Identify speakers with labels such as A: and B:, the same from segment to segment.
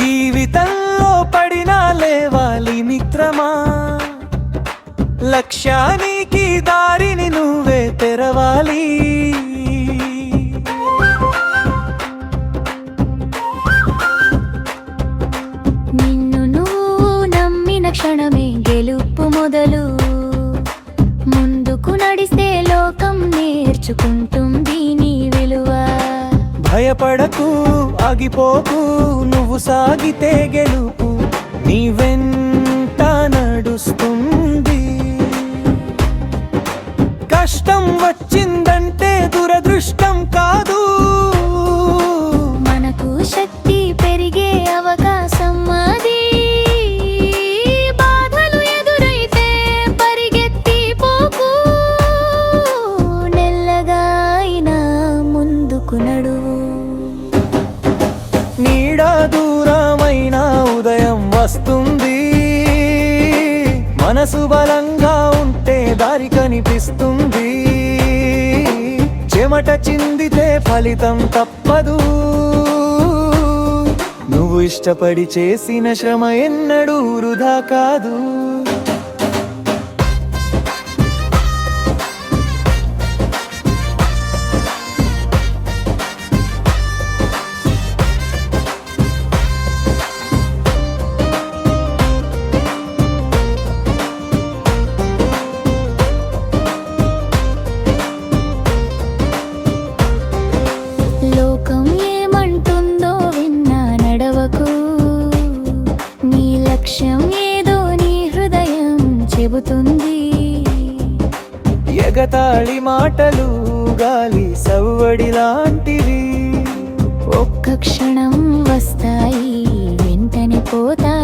A: జీవితంలో పడినా లేవాలి మిత్రమా? లక్ష్యానికి దారిని నువ్వే తెరవాలి.
B: నిన్ను నువ్వు నమ్మిన క్షణమే గెలుపు మొదలు. ముందుకు నడిస్తే లోకం నేర్చుకుంటుంది.
A: భయపడకు ఆగిపోకు నువ్వు సాగితే గెలుపు. నీవెన్ వస్తుంది. మనసు బలంగా ఉంటే దారి కనిపిస్తుంది. చెమట చిందితే ఫలితం తప్పదు. నువ్వు ఇష్టపడి చేసిన శ్రమ ఎన్నడూ వృధా కాదు.
B: లక్ష్యం ఏదో నీ హృదయం చెబుతుంది.
A: ఎగతాళి మాటలు గాలి సవ్వడి లాంటివి.
B: ఒక్క క్షణం వస్తాయి వెంటనే పోతాయి.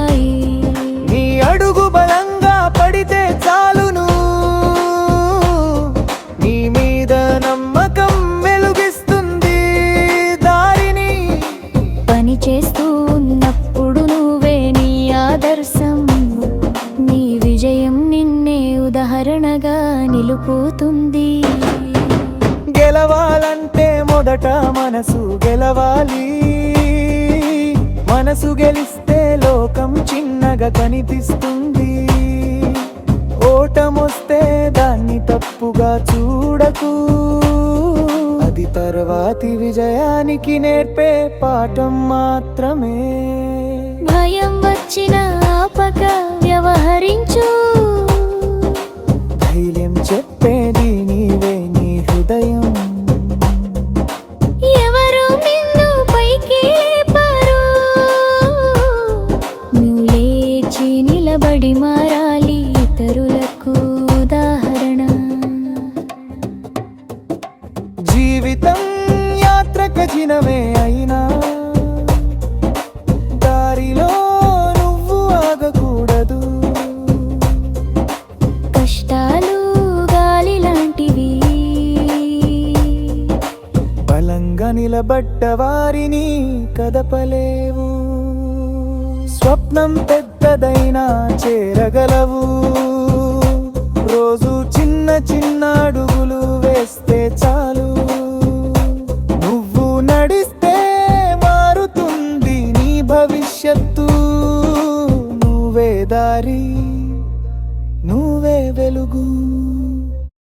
B: ఆదర్శం నీ విజయం నిన్నే ఉదాహరణగా నిలుపుతుంది.
A: గెలవాలంటే మొదట మనసు గెలవాలి. మనసు గెలిస్తే లోకం చిన్నగా కనిపిస్తుంది. ఓటమొస్తే దాన్ని తప్పుగా చూడకు. అది తర్వాతి విజయానికి నేర్పే పాఠం మాత్రమే.
B: నిలబడి మారాలి ఇతరులకు ఉదాహరణ.
A: జీవితం యాత్ర కఠినమే అయినా దారిలో నువ్వు ఆగకూడదు.
B: కష్టాలు గాలి లాంటివి.
A: బలంగా నిలబడ్డ వారిని కదపలేవు. స్వప్నం ఎక్కడైనా చేరగలవు. రోజు చిన్న చిన్న అడుగులు వేస్తే చాలు. నువ్వు నడిస్తే మారుతుంది నీ భవిష్యత్తు. నువ్వే దారి నువ్వే వెలుగు.